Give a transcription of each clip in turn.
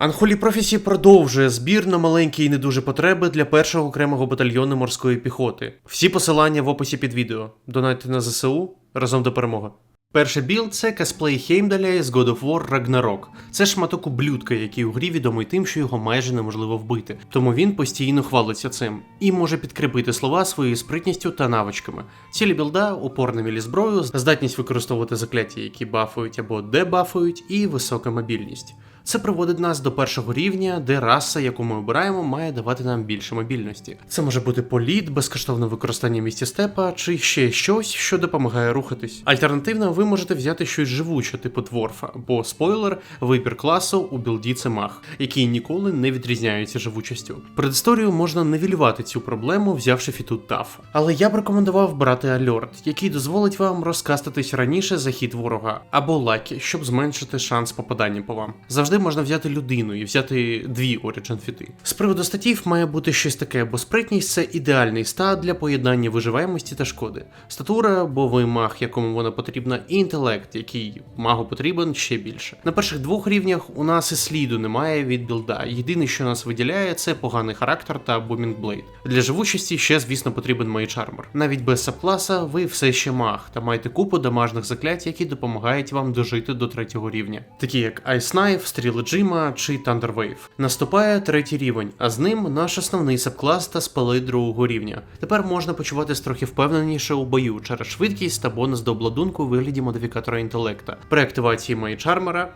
Unholy Prophecy продовжує збір на маленькі і не дуже потреби для першого окремого батальйону морської піхоти. Всі посилання в описі під відео. Донайте на ЗСУ разом до перемоги. Перший білд це косплей Хеймдаля з God of War Ragnarok. Це шматок ублюдка, який у грі відомий тим, що його майже неможливо вбити. Тому він постійно хвалиться цим і може підкріпити слова своєю спритністю та навичками. Цілі білда, опор на зброю, здатність використовувати закляття, які бафують або дебафують, і висока мобільність. Це приводить нас до першого рівня, де раса, яку ми обираємо, має давати нам більше мобільності. Це може бути політ, безкоштовне використання в місті степа, чи ще щось, що допомагає рухатись. Альтернативно, ви можете взяти щось живуче, типу дворфа, бо спойлер, вибір класу у білді це маг, який ніколи не відрізняється живучістю. Предісторію можна невілювати цю проблему, взявши фіту таф. Але я б рекомендував брати альорт, який дозволить вам розкастатись раніше за хід ворога, або лакі, щоб зменшити шанс попадання по вам. Завжди можна взяти людину і взяти дві Origin фіти. З приводу статів має бути щось таке, бо спритність це ідеальний стат для поєднання виживаємості та шкоди. Статура, бо ви маг, якому вона потрібна, і інтелект, який магу потрібен ще більше. На перших двох рівнях у нас і сліду немає від білда. Єдине, що нас виділяє, це поганий характер та Blade. Для живучості ще, звісно, потрібен Armor. Навіть без сабкласа ви все ще маг та маєте купу дамажних заклять, які допомагають вам дожити до третього рівня, такі як Ice Knife, Стріли Джима чи Thunder Wave. Наступає третій рівень, а з ним наш основний сабклас та спали другого рівня. Тепер можна почуватись трохи впевненіше у бою через швидкість та бонус до обладунку у вигляді модифікатора інтелекта. При активації Armor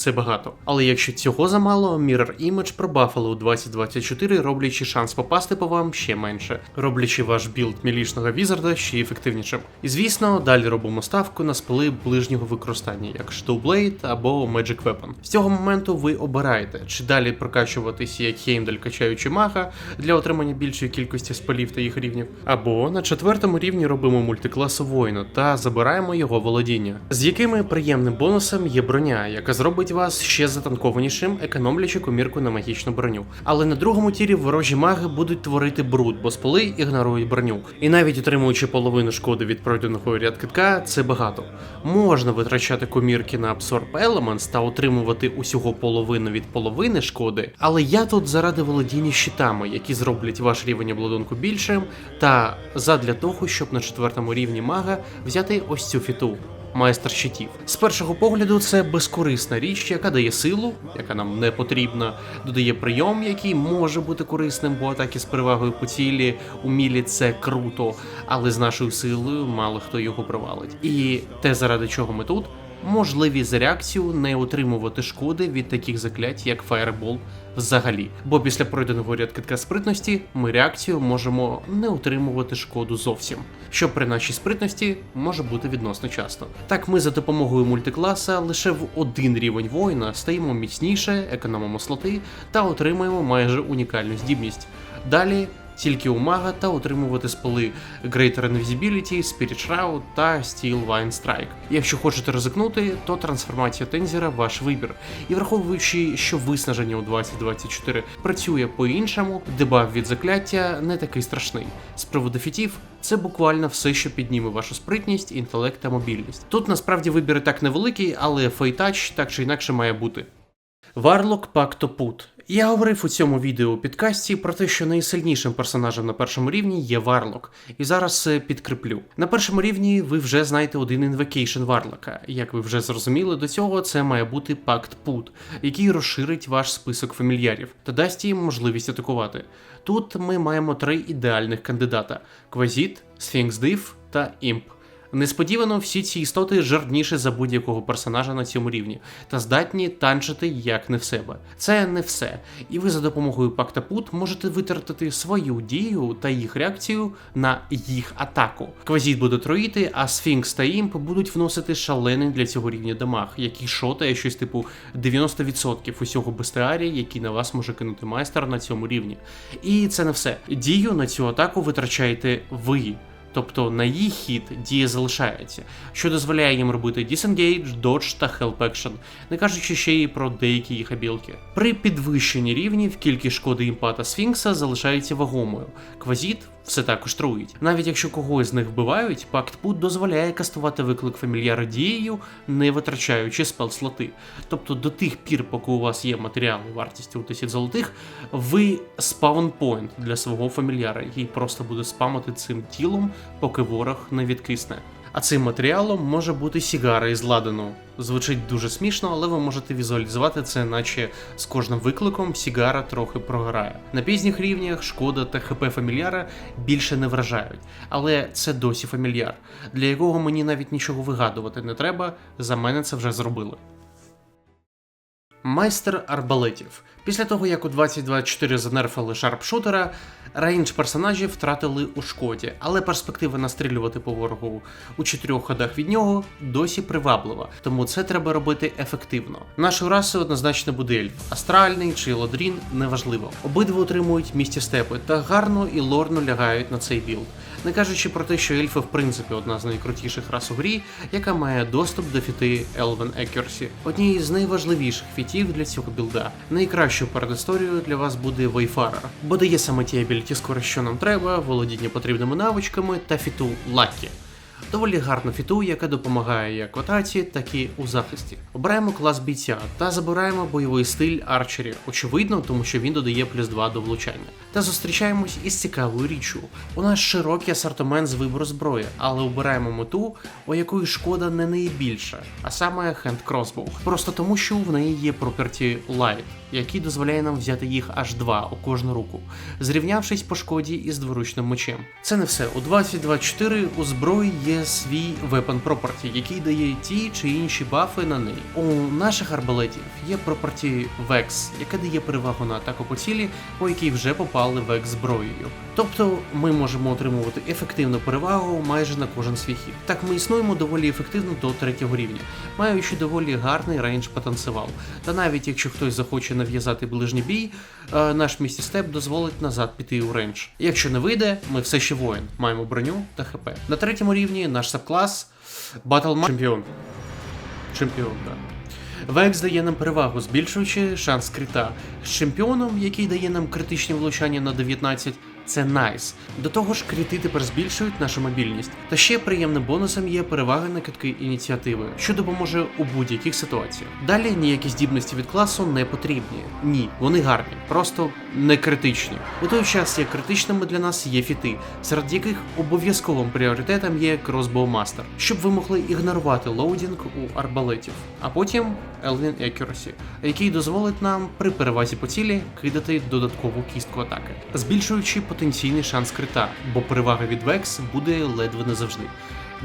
це багато. Але якщо цього замало, Mirror Image пробафали у 2024, роблячи шанс попасти по вам ще менше, роблячи ваш білд мілішного візарда ще ефективнішим. І звісно, далі робимо ставку на спили ближнього використання, як Shadowblade або Magic Weapon. З цього моменту ви обираєте, чи далі прокачуватися як Хеймдаль качаючи мага для отримання більшої кількості спалів та їх рівнів, або на четвертому рівні робимо мультикласу воїна та забираємо його володіння, з якими приємним бонусом є броня, яка зробить вас ще затанкованішим, економлячи комірку на магічну броню. Але на другому тірі ворожі маги будуть творити бруд, бо споли ігнорують броню. І навіть отримуючи половину шкоди від пройденого ряд китка, це багато. Можна витрачати комірки на Absorb Elements та отримувати усього половину від половини шкоди, але я тут заради володіння щитами, які зроблять ваш рівень обладунку більшим, та задля того, щоб на четвертому рівні мага взяти ось цю фіту. Майстер щитів. З першого погляду, це безкорисна річ, яка дає силу, яка нам не потрібна, додає прийом, який може бути корисним, бо атаки з перевагою по цілі у мілі це круто, але з нашою силою мало хто його провалить. І те, заради чого ми тут, можливість реакцію не отримувати шкоди від таких заклять, як Fireball взагалі. Бо після пройденого ряд китка спритності ми реакцію можемо не отримувати шкоду зовсім, що при нашій спритності може бути відносно часто. Так ми за допомогою мультикласа лише в один рівень воїна стаємо міцніше, економимо слоти та отримуємо майже унікальну здібність. Далі тільки у мага та отримувати спали Greater Invisibility, Spirit Shroud та Steel Vine Strike. Якщо хочете ризикнути, то трансформація Тензіра ваш вибір. І враховуючи, що виснаження у 2024 працює по-іншому, дебаф від закляття не такий страшний. З приводу фітів, це буквально все, що підніме вашу спритність, інтелект та мобільність. Тут насправді вибір і так невеликий, але фейтач так чи інакше має бути. Варлок Пактопут. Я говорив у цьому відео підкасті про те, що найсильнішим персонажем на першому рівні є Варлок, і зараз це підкріплю. На першому рівні ви вже знаєте один інвокейшн Варлока. Як ви вже зрозуміли, до цього це має бути Пакт Пут, який розширить ваш список фамільярів та дасть їм можливість атакувати. Тут ми маємо три ідеальних кандидата: Квазіт, Сфінкс Див та Імп. Несподівано всі ці істоти жирніші за будь-якого персонажа на цьому рівні та здатні танчити як не в себе. Це не все, і ви за допомогою Пактапут можете витратити свою дію та їх реакцію на їх атаку. Квазіт буде троїти, а Сфінкс та Імп будуть вносити шалений для цього рівня дамаг, який шотає щось типу 90% усього бестіарія, який на вас може кинути майстер на цьому рівні. І це не все. Дію на цю атаку витрачаєте ви. Тобто на їх хід дія залишається, що дозволяє їм робити Disengage, Dodge та Help Action, не кажучи ще й про деякі їх абілки. При підвищенні рівнів кількість шкоди імпата Сфінкса залишається вагомою. Квазіт все також труїть. Навіть якщо когось з них вбивають, пакт Пут дозволяє кастувати виклик фамільяра дією, не витрачаючи спел-слоти. Тобто до тих пір, поки у вас є матеріали вартістю у 1000 золотих, ви спаунпойнт для свого фамільяра, який просто буде спамити цим тілом, поки ворог не відкисне. А цим матеріалом може бути сігара із ладану. Звучить дуже смішно, але ви можете візуалізувати це, наче з кожним викликом сігара трохи програє. На пізніх рівнях шкода та ХП фамільяра більше не вражають, але це досі фамільяр, для якого мені навіть нічого вигадувати не треба. За мене це вже зробили. Майстер арбалетів. Після того, як у 2024 занерфили шарпшутера, рейндж персонажів втратили у шкоді, але перспектива настрілювати по ворогу у чотирьох ходах від нього досі приваблива, тому це треба робити ефективно. Нашою расою однозначно буде ельф, астральний чи ладрін неважливо. Обидва отримують місті степи та гарно і лорно лягають на цей білд. Не кажучи про те, що ельфи в принципі одна з найкрутіших рас у грі, яка має доступ до фіти Elven Accuracy, однієї з найважливіших фітів для цього білда. Найкращою передісторією для вас буде Wayfarer, бо дає саме ті абіліті скоро, що нам треба, володіння потрібними навичками та фіту Lucky. Доволі гарну фіту, яка допомагає як в атаці, так і у захисті. Обираємо клас бійця та забираємо бойовий стиль арчері, очевидно, тому що він додає плюс 2 до влучання. Та зустрічаємось із цікавою річчю. У нас широкий асортимент з вибору зброї, але обираємо мету, у якої шкода не найбільша, а саме Crossbow. Просто тому, що в неї є проперті Light, який дозволяє нам взяти їх аж два у кожну руку, зрівнявшись по шкоді із дворучним мечем. Це не все. У 2024 у зброї є свій Weapon Property, який дає ті чи інші бафи на неї. У наших арбалетів є Property Vex, яке дає перевагу на атаку по цілі, по якій вже попали Vex зброєю. Тобто ми можемо отримувати ефективну перевагу майже на кожен свій хід. Так ми існуємо доволі ефективно до третього рівня, маючи доволі гарний рейндж потенціал. Та навіть якщо хтось захоче нав'язати ближній бій, е, наш місті степ дозволить назад піти у рейндж. Якщо не вийде, ми все ще воїн, маємо броню та хп. На третьому рівні наш сабклас Battle Чемпіон. Чемпіон, так. Векс дає нам перевагу, збільшуючи шанс крита. З чемпіоном, який дає нам критичні влучання на 19, це найс. До того ж, крити тепер збільшують нашу мобільність. Та ще приємним бонусом є перевага на китки ініціативи, що допоможе у будь-яких ситуаціях. Далі ніякі здібності від класу не потрібні. Ні, вони гарні, просто не критичні. У той час, як критичними для нас є фіти, серед яких обов'язковим пріоритетом є Crossbow Master, щоб ви могли ігнорувати лоудінг у арбалетів, а потім Elven Accuracy, який дозволить нам при перевазі по цілі кидати додаткову кістку атаки, збільшуючи потенційний шанс крита, бо перевага від Vex буде ледве не завжди.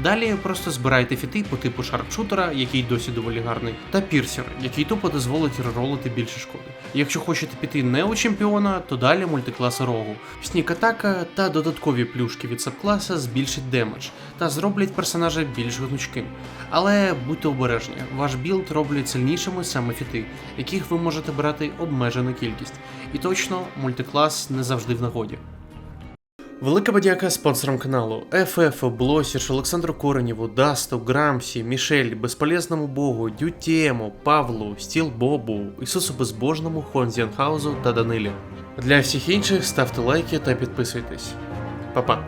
Далі просто збирайте фіти по типу шарпшутера, який досі доволі гарний, та пірсер, який тупо дозволить реролити більше шкоди. Якщо хочете піти не у чемпіона, то далі мультиклас рогу. Снік атака та додаткові плюшки від сабкласа збільшать демедж та зроблять персонажа більш гнучким. Але будьте обережні, ваш білд роблять сильнішими саме фіти, яких ви можете брати обмежену кількість. І точно мультиклас не завжди в нагоді. Велика подяка спонсорам каналу FF, Блосіш, Олександру Коренєву, Дасту, Грамсі, Мішель, Безполезному Богу, Дютєму, Павлу, Стіл Бобу, Ісусу Безбожному, Хонзіанхаузу та Данилі. Для всіх інших ставте лайки та підписуйтесь. Па-па.